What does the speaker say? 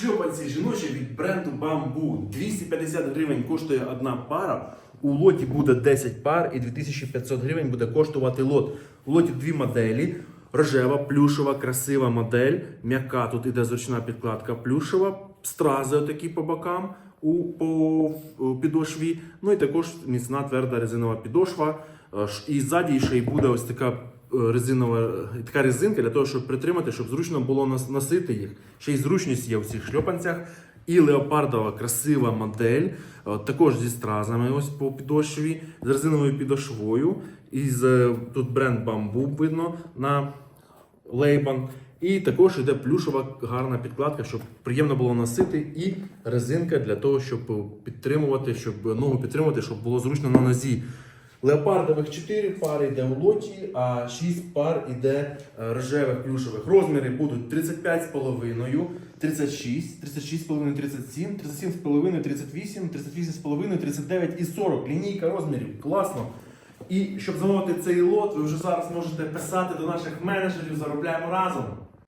Шльопанці жіночі від бренду Bamboo. 250 гривень коштує одна пара. У лоті буде 10 пар і 2500 гривень буде коштувати лот. У лоті дві моделі. Рожева, плюшева, красива модель. М'яка тут іде зручна підкладка плюшева, стрази отакі по бокам у по підошві. Ну і також міцна тверда резинова підошва. Е, І ззаді ще й буде ось така резинова е, така резинка для того, щоб притримати, щоб зручно було носити їх. Ще й зручність є у цих шльопанцях. І леопардова красива модель, е, також зі стразами, ось по підошві, з резиновою підошвою. І з, е, тут бренд Bamboo видно на лейбан. І також йде плюшова гарна підкладка, щоб приємно було носити, і резинка для того, щоб підтримувати, щоб ногу підтримувати, щоб було зручно на нозі. Леопардових 4 пари йде у лоті, а 6 пар йде е, рожевих плюшевих. Розміри будуть 35,5, 36, 36,5, 37, 37,5, 38, 38,5, 39 і 40. Лінійка розмірів. Класно. І щоб замовити цей лот, ви вже зараз можете писати до наших менеджерів, заробляємо разом.